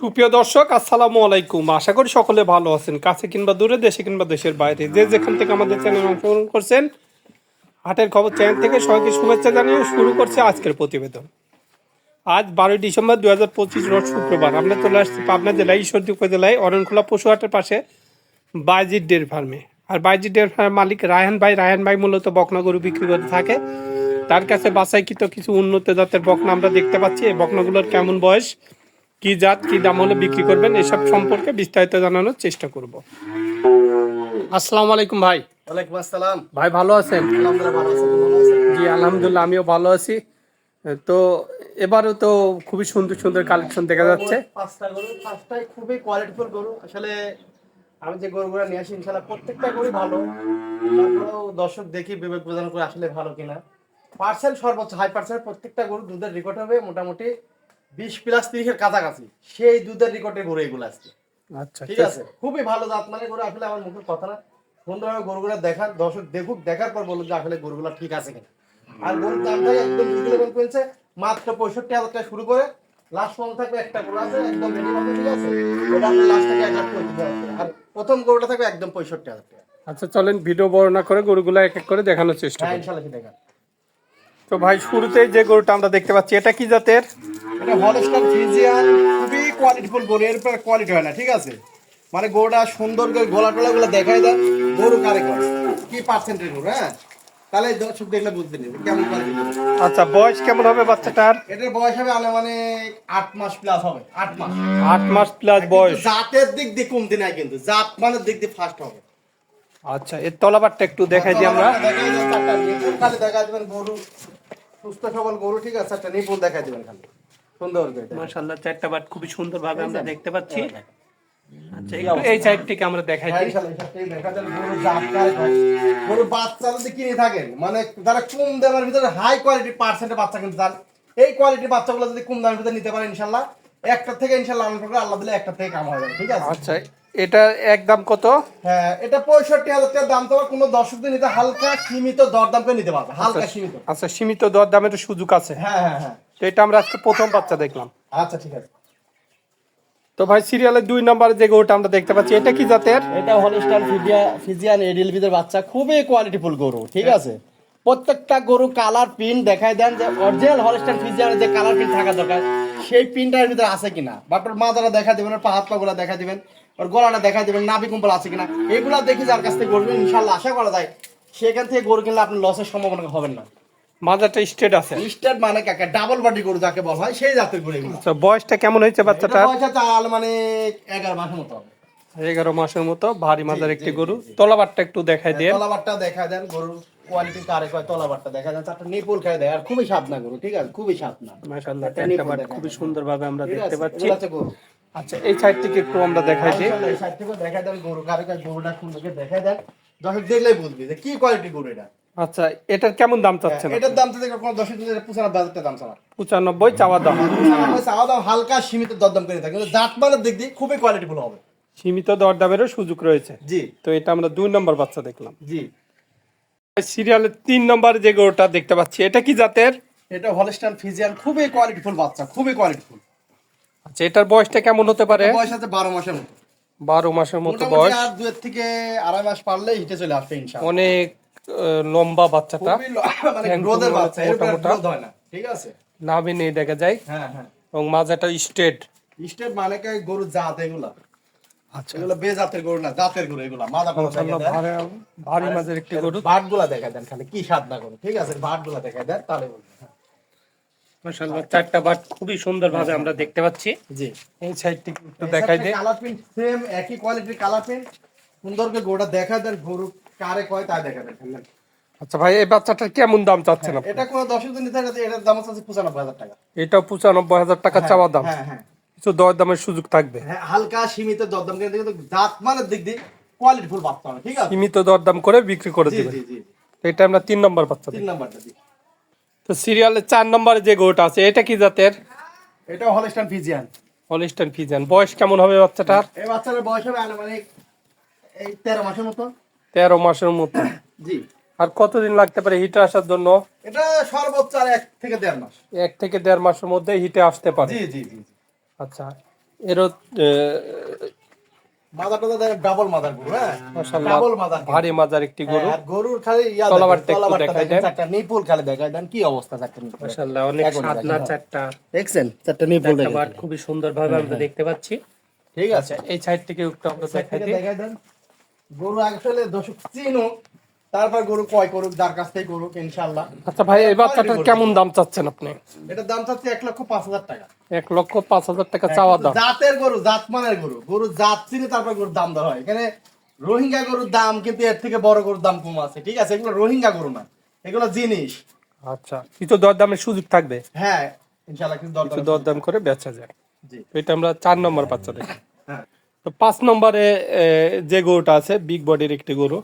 সুপ্রিয় দর্শক, আসসালামু আলাইকুম। আশা করি সকলে ভালো আছেন, কাছে কিংবা দূরে, দেশে কিংবা দেশের বাইরে। যে যেখান থেকে আমাদের চ্যানেল অংশগ্রহণ করছেন, হাটের খবর চ্যানেল থেকে সবাইকে শুভেচ্ছা জানিয়ে শুরু করছে আজকের প্রতিবেদন। আজ বারোই ডিসেম্বর দু হাজার পঁচিশ রোজ শুক্রবার। আমরা চলে আসছি পাবনা জেলায় ঈশ্বরদী উপজেলায় অরণখোলা পশু হাটের পাশে বাইজির ডের ফার্মে। আর বাইজির ডের ফার্মের মালিক রায়হান ভাই রায়হান ভাই মূলত বকনা গরু বিক্রি করে থাকে। তার কাছে বাছাইকৃত কিছু উন্নত জাতের বকনা আমরা দেখতে পাচ্ছি। এই বকনাগুলোর কেমন বয়স? কি জাত কি দাম হলে বিক্রি করবেন এসব সম্পর্কে বিস্তারিত জানানোর চেষ্টা করব। আসসালামু আলাইকুম ভাই। ওয়ালাইকুম আসসালাম। ভাই ভালো আছেন? জি আলহামদুলিল্লাহ আমিও ভালো আছি। তো এবারও তো খুবই সুন্দর সুন্দর কালেকশন দেখা যাচ্ছে। পাঁচটা গরু পাঁচটাই খুবই কোয়ালিটিফুল গরু। আসলে আমি যে গরুগুলো নিয়ে আসি ইনশাল্লাহ প্রত্যেকটা গরু ভালো। তারপরেও দর্শক দেখি বিবেক বোঝানো করে আসলে ভালো কিনা। পার্সেন্ট সর্বোচ্চ হাই পার্সেন্ট প্রত্যেকটা গরু দুধের রেকর্ড হবে মোটামুটি। বিশ প্লাস তিরিশের কাছাকাছি। সেই দুধের রেকর্ডের গরু এগুলো আসছে। আচ্ছা ঠিক আছে? খুবই ভালো জাত মানে গরু আসলে আমার মুখের কথা না। সুন্দরভাবে গরুগুলো দেখান দর্শক দেখুক দেখার পর বলুন যে আসলে গরুগুলো ঠিক আছে কিনা। আর গরুর দাম থাকে একদম রিজনেবল পেয়েছে মাত্র পঁয়ষট্টি হাজার টাকা শুরু করে লাস্ট পর্যন্ত থাকবে একটা গরু আছে একদম মিনিমাম ঠিক আছে ওটা আপনার লাস্ট থেকে এক লাখ পঁয়ত্রিশ হাজার আর প্রথম গরুটা থাকবে একদম পঁয়ষট্টি হাজার টাকা। আচ্ছা চলেন ভিডিও বর্ণনা করে গরুগুলো এক এক করে দেখানোর চেষ্টা হ্যাঁ করি। দেখান তো ভাই শুরুতেই যে গরুটা আমরা দেখতে পাচ্ছি এটা কি জাতের? এটা হলস্টার ফিজিয়ান খুবই কোয়ালিটিফুল গরু এর পরে কোয়ালিটি হয় না ঠিক আছে? মানে গরুটা সুন্দর করে গোলা টোলা গুলো দেখাই দেন গরু কারে করে। কি পার্সেন্টের গরু হ্যাঁ? তাহলে দর্শক দেখলে বুঝতে নেবে কেমন কোয়ালিটি আচ্ছা বয়স কেমন হবে বাচ্চাটার? এটার বয়স হবে আলে মানে আট মাস প্লাস হবে আট মাস। আট মাস প্লাস বয়স। জাতের দিক দিয়ে কমতি নাই কিন্তু জাত মানের দিক দিয়ে ফার্স্ট হবে। আচ্ছা এর তলাবারটা একটু দেখাই দিই আমরা। খালি দেখা দিবেন গরু সুস্থ সবল গরু ঠিক আছে? একটা নিপুণ দেখা দিবেন খালি। সুন্দর। মাশাআল্লাহ চারটা বাট খুবই সুন্দরভাবে আমরা দেখতে পাচ্ছি। আচ্ছা এই সাইড থেকে আমরা দেখাই হ্যাঁ, দিই কয়। গরুর বাচ্চা যদি কিনে থাকেন মানে যারা কম দামের ভিতরে হাই কোয়ালিটি পার্সেন্টের বাচ্চা কিনতে চান এই কোয়ালিটির বাচ্চাগুলো যদি কম দামের ভিতরে নিতে পারেন ইনশাল্লাহ একটা থেকে ইনশাল্লাহ আল্লাহ করে আল্লাহ দিলে একটা থেকে কাম হয়ে যাবে ঠিক আছে? আচ্ছা এটা একদম কত? হ্যাঁ এটা পঁয়ষট্টি হাজার টাকার দাম। তোমার কোনো দর্শকদের নিতে হালকা সীমিত দরদাম করে নিতে পারবে হালকা সীমিত। আচ্ছা সীমিত দর দামের সুযোগ আছে। হ্যাঁ হ্যাঁ হ্যাঁ। তো এটা আমরা আজকে প্রথম বাচ্চা দেখলাম। আচ্ছা ঠিক আছে। তো ভাই সিরিয়ালের দুই নম্বরে যে গরুটা আমরা দেখতে পাচ্ছি এটা কি জাতের? এটা হলস্টার ফিজিয়া ফিজিয়ান বাচ্চা খুবই কোয়ালিটিফুল গরু ঠিক আছে? প্রত্যেকটা গরু কালার প্রিন্ট দেখায় দেন যে অরিজিনাল হলস্টার ফিজিয়ানের যে কালার প্রিন্ট থাকা দরকার সেই প্রিন্টার ভিতরে আছে কিনা। বাট ওর মাথাটা দেখা দিবেন ওর পা হাত পাগুলা দেখা দিবেন। ওর গলাটা দেখা দিবেন নাভি কুম্পল আছে কিনা। এগুলা দেখি যার কাছ থেকে গরু ইনশাল্লাহ আশা করা যায় সেখান থেকে গরু কিনলে আপনার লসের সম্ভাবনা হবেন না। মাজাটা স্টেট আছে। স্টার্ট মানে কাকা ডাবল বডি গরু যাকে বলা হয় সেই জাতের গরু আচ্ছা বয়সটা কেমন হয়েছে বাচ্চাটার? এটা বয়স মানে এগারো মাসের মতো এগারো মাসের মতো ভারী মাজার একটি গরু। তলাবারটা একটু দেখাই দিয়ে তলাবারটা দেখা দেন গরুর কোয়ালিটি কারে কয় তলাবারটা দেখা দেন। চারটা নিপুল দেয় আর খুবই সাপ না গরু ঠিক আছে? খুবই সাপ না মাশাআল্লাহ একটা খুবই। সুন্দরভাবে আমরা দেখতে পাচ্ছি। আচ্ছা এই সাইড থেকে একটু আমরা দেখাই দিই। এই side থেকেও দেখা দেন গরু কারে কয় গরুটা সুন্দর করে দেখা দেন। দর্শক দেখলেই বুঝবি যে কি কোয়ালিটি গরু এটা। আচ্ছা এটার কেমন দাম চাচ্ছেন এটার দাম তো দেখো কোনো দশ পঁচানব্বই হাজার দাম চাওয়া। পঁচানব্বই চাওয়া দাম। আমরা চাওয়া দাম হালকা সীমিত দরদাম করে থাকে কিন্তু জাত মানের দিক দিয়ে খুবই কোয়ালিটিফুল হবে। সীমিত দর দামেরও সুযোগ রয়েছে। জি। তো এটা আমরা দুই নম্বর বাচ্চা দেখলাম। জি। সিরিয়ালের তিন নম্বর যে গরুটা দেখতে পাচ্ছি এটা কি জাতের? এটা হলস্টাইন ফিজিয়ান খুবই কোয়ালিটিফুল বাচ্চা খুবই কোয়ালিটিফুল আচ্ছা এটার বয়সটা কেমন হতে পারে? বয়স আছে বারো মাসের মতো। বারো মাসের মতো বয়স। আর দুয়ের থেকে আড়াই মাস পারলে হিটে চলে আসবে ইনশাআল্লাহ। অনেক লম্বা বাচ্চাটা। মানে বাচ্চা এর হয় না ঠিক আছে? নাভি নেই দেখা যায়। হ্যাঁ হ্যাঁ। এবং মাজাটা স্টেট। স্টেট মানে কি? গরু জাত এগুলা। আচ্ছা। এগুলো বে জাতের গরু না জাতের গরু এগুলা মাদা ভারী- মাঝের একটি গরু। বাটগুলা দেখা দেন খালি কি স্বাদ না গরু ঠিক আছে? বাটগুলা দেখা দেন তাহলে বলবেন। হ্যাঁ। মাশাআল্লাহ চারটা বাট খুবই সুন্দরভাবে আমরা দেখতে পাচ্ছি। জি এই সাইড থেকে একটু দেখাই দে কালার প্রিন্ট সেম একই কোয়ালিটির কালার প্রিন্ট সুন্দর করে গরুটা দেখা দেন কারে কয় তাই দেখা দেন আচ্ছা ভাই এই বাচ্চাটার কেমন দাম চাচ্ছেন আপনি? এটা কোনো এটার দাম আছে পঁচানব্বই হাজার টাকা। এটাও পঁচানব্বই হাজার টাকা চাওয়া দাম। হ্যাঁ হ্যাঁ। কিছু দর দামের সুযোগ থাকবে। হ্যাঁ, হালকা সীমিত দরদাম করে কিন্তু জাত মানের দিক দিয়ে কোয়ালিটি ফুল বাচ্চা হবে ঠিক আছে? সীমিত দরদাম করে বিক্রি করে দিবেন। জি জি। এটা আমরা তিন নম্বর বাচ্চা তিন দিই নাম্বারটা জি। তো সিরিয়ালের চার নম্বরে যে গোট আছে এটা কি জাতের? এটা হলস্টাইন ফিজিয়ান হলিস্টান ফিজান বয়স কেমন হবে বাচ্চাটার? এই বাচ্চার বয়স হবে আনুমানিক এই তেরো মাসের মতো। তেরো মাসের মতো। জি। আর কতদিন লাগতে পারে হিটে আসার জন্য? এটা সর্বোচ্চ আর এক থেকে দেড় মাস। এক থেকে দেড় মাসের মধ্যে হিটে আসতে পারে। জি জি জি। আচ্ছা। এরও মাদার দেখেন ডাবল মাদার গরু হ্যাঁ? ডাবল মাদার ভারী মাজার একটি গরু। গরুর খালি ইয়া তলাবারটা একটু দেখাই দেন। চারটা নিপুল খালি দেখাই দেন কি অবস্থা চারটা নিপুল মাশাআল্লাহ অনেক সাদনা চারটা। দেখছেন চারটা নিপুল দেখেন বার খুবই সুন্দর ভাবে আমরা দেখতে পাচ্ছি। ঠিক আছে। এই সাইড থেকে একটু আমরা দেখাই দেখাই দেন। গরু আসলে দর্শক চিনো তারপর গরু কয় করুক যার কাছ থেকে করুক ইনশাল্লাহ আচ্ছা ভাই এই বাচ্চাটার কেমন দাম চাচ্ছেন আপনি? এটার দাম চাচ্ছে এক লক্ষ পাঁচ হাজার টাকা। এক লক্ষ পাঁচ হাজার টাকা চাওয়া দাম। জাতের গরু জাত মানের গরু। গরু জাত চিনে তারপর গরুর দাম দেওয়া হয়। এখানে রোহিঙ্গা গরুর দাম কিন্তু এর থেকে বড় গরুর দাম কম আছে ঠিক আছে? এগুলো রোহিঙ্গা গরু না। এগুলো জিনিস। আচ্ছা কিছু দরদামের সুযোগ থাকবে? হ্যাঁ ইনশাল্লাহ কিছু দরদাম করে বেচা যায়। জি। এটা আমরা চার নম্বর বাচ্চা দেখি। হ্যাঁ। তো পাঁচ নম্বরে যে গরুটা আছে বিগ বডির একটি গরু।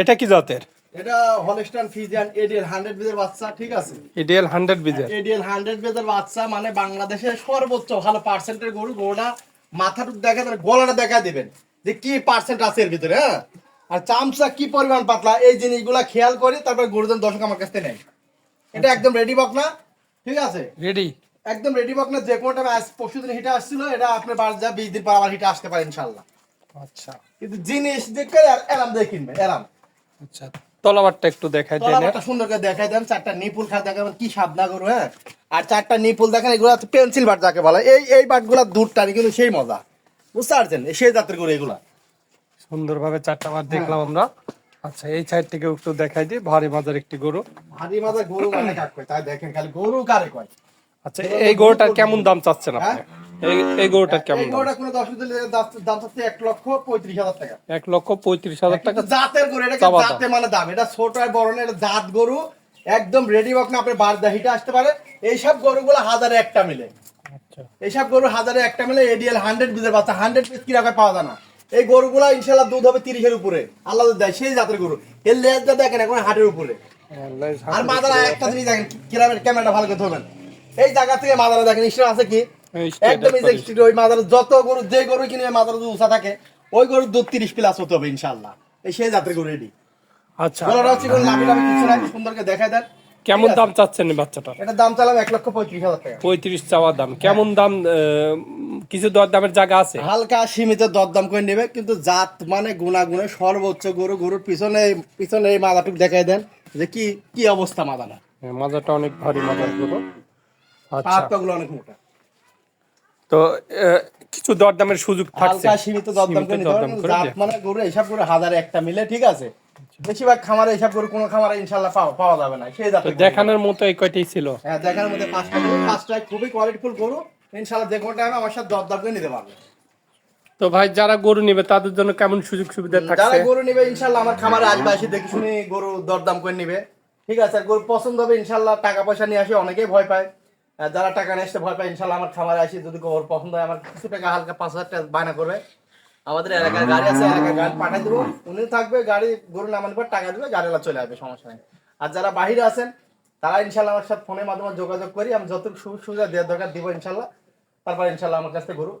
এটা কি জাতের? এটা হলস্টাইন ফিজিয়ান এডিএল হান্ড্রেড বেজের বাচ্চা ঠিক আছে? ইডিএল হান্ড্রেড বিজের। এডিএল হান্ড্রেড বেজের বাচ্চা মানে বাংলাদেশের সর্বোচ্চ ভালো পার্সেন্টের গরু গরুটা মাথাটুক দেখা গলাটা দেখা দিবেন যে কি পার্সেন্ট আছে এর ভিতরে হ্যাঁ? আর চামচা কি পরিমাণ পাতলা এই জিনিসগুলা খেয়াল করি তারপর গরুদের দর্শক আমার কাছে নেয়। এটা একদম রেডি বক না ঠিক আছে? রেডি একদম রেডি বক না যে কোনো টাইমে পরশু দিন হিটে আসছিল এটা আপনার বাড়ি যা বিশ দিন পর আবার হিটে আসতে পারে ইনশাল্লাহ। আচ্ছা। কিন্তু জিনিস দেখে আর এরাম দিয়ে কিনবে এরাম আচ্ছা তলাবারটা একটু দেখাই দেন তলাবারটা সুন্দর করে দেখাই দেন চারটা নিপুল দেখাবেন কি করু হ্যাঁ। আর চারটা নিপুল দেখেন এগুলো পেন্সিল বাট যাকে বলে। এই এই বাটগুলো দূর টানি কিন্তু সেই মজা। বুঝতে পারছেন? সেই জাতের গরু এগুলা। সুন্দরভাবে চারটা বার দেখলাম আমরা। আচ্ছা এই সাইড থেকে একটু দেখাই দিই ভারী মাজার একটি গরু। ভারী মাথা গরু মানে কাক কয়? তাই দেখেন খালি গরু কারে কয়? আচ্ছা এই গরুটার কেমন দাম চাচ্ছেন আপনি? এই এই গরুটার কেমন গরুটা কোনো দশ দাম চাচ্ছে এক লক্ষ পঁয়ত্রিশ হাজার টাকা। এক লক্ষ পঁয়ত্রিশ হাজার টাকা জাতের গরু এটা জাতে মানে দাম? এটা ছোট আর বড় না এটা জাত গরু। একদম রেডি বক আপনার বার আসতে পারে। এইসব গরুগুলো হাজারে একটা মিলে। আচ্ছা। এইসব গরু হাজারে একটা মিলে এডিএল হান্ড্রেড পিসের বাচ্চা হান্ড্রেড পিস পাওয়া যায় না। এই গরুগুলা ইনশাল্লাহ দুধ হবে তিরিশের উপরে। আল্লাহ দেয় সেই জাতের গরু। এর লেজটা দেখেন এখন হাটের উপরে। আর মাদারা একটা জিনিস দেখেন কিরামের ক্যামেরাটা ভালো করে ধরবেন। এই জায়গা থেকে মাদারা দেখেন ইস্টার আছে কি? একদম স্ট্রিট ওই মাদার যত গরু যে গরু কিনে মাদার উঁচা থাকে ওই গরুর দুধ তিরিশ প্লাস হতে হবে ইনশাল্লাহ এই সেই জাতের গরু আচ্ছা। গরুটা হচ্ছে কোনো লাভি লাভি কিছু নাই সুন্দরকে দেখায় দেন। কেমন দাম চাচ্ছেন এই বাচ্চাটার? দাম চালাম এক লক্ষ পঁয়ত্রিশ হাজার টাকা। পঁয়ত্রিশ চাওয়া দাম। কেমন দাম কিছু দর দামের জায়গা আছে? হালকা সীমিত দরদাম করে নেবে কিন্তু জাত মানে গুণাগুণে সর্বোচ্চ গরু গরুর পিছনে পিছনে এই মাদাটুক দেখাই দেন যে কি কি অবস্থা মাদাটা হ্যাঁ, মাজাটা অনেক ভারী মাজার গরু আচ্ছা অনেক মোটা। তো কিছু দরদামের সুযোগ থাকছে। হালকা সীমিত দরদাম করে করে জাত মানে গরু গরু হাজারে একটা মিলে ঠিক আছে। বেশিরভাগ খামারে এইসব গরু কোনো খামারে ইনশাল্লাহ পাওয়া পাওয়া যাবে না। সেই দেখানোর মতো এই কয়টাই ছিল? হ্যাঁ দেখানোর মধ্যে পাঁচটা গরু। পাঁচটায় খুবই কোয়ালিটিফুল গরু। ইনশাল্লাহ যে কোনো টাইমে আমার সাথে দরদাম করে নিতে পারবে। তো ভাই যারা গরু নেবে তাদের জন্য কেমন সুযোগ সুবিধা যারা গরু নিবে ইনশাল্লাহ আমার খামারে আসবে আসে দেখে শুনে গরু দরদাম করে নিবে। ঠিক আছে গরু পছন্দ হবে ইনশাল্লাহ টাকা পয়সা নিয়ে আসে অনেকেই ভয় পায়। যারা টাকা নিয়ে আসতে ভয় পায়, ইনশাল্লাহ আমার খামারে আসি, যদি গরু পছন্দ হয়, আমার কিছু টাকা হালকা পাঁচ হাজার টাকা বায়না করবে। আমাদের এলাকার গাড়ি আছে এলাকার গাড়ি পাঠিয়ে দেবো। উনি থাকবে, গাড়ি, গরু নামানোর পর টাকা দেবে গাড়িওয়ালা চলে আসবে, সমস্যা নেই। আর যারা বাহিরে আছেন, তারা ইনশাল্লাহ আমার সাথে ফোনের মাধ্যমে যোগাযোগ করি, আমি যতটুকু সুযোগ সুবিধা দেওয়ার দরকার দিব ইনশাল্লাহ। তারপর ইনশাল্লাহ আমার কাছ থেকে গরু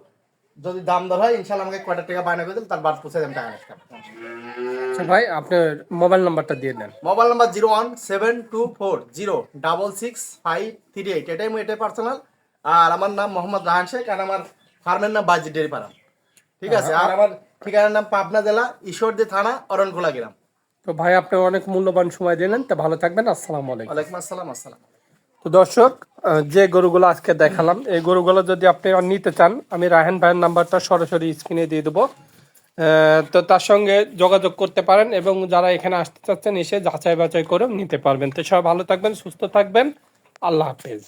যদি দাম দর হয় ইনশাল্লাহ আমাকে কয়টা টাকা বায়না করে দিলে তার বাদ পৌঁছে দেবেন টাকা নেক্সট আচ্ছা ভাই আপনার মোবাইল নাম্বারটা দিয়ে দেন। Mobile number zero one seven two four zero double six five three eight. এটাই এটাই পার্সোনাল আর আমার নাম মোহাম্মদ রাহান শেখ আর আমার ফার্মের নাম বাজি ডেরি পাড়া। ঠিক আছে? আর আমার ঠিকানার নাম পাবনা জেলা ঈশ্বরদী থানা অরণকুলা গ্রাম। তো ভাই আপনি অনেক মূল্যবান সময় দিলেন তো ভালো থাকবেন। আসসালামু আলাইকুম। ওয়ালাইকুম আসসালাম আসসালাম। তো দর্শক যে গরুগুলো আজকে দেখালাম, এই গরুগুলো যদি আপনি নিতে চান, আমি রাহেন ভাইয়ের নাম্বারটা সরাসরি স্ক্রিনে দিয়ে দেবো। তো তার সঙ্গে যোগাযোগ করতে পারেন এবং যারা এখানে আসতে চাচ্ছেন, এসে যাচাই বাছাই করে নিতে পারবেন। তো সবাই ভালো থাকবেন, সুস্থ থাকবেন। আল্লাহ হাফেজ।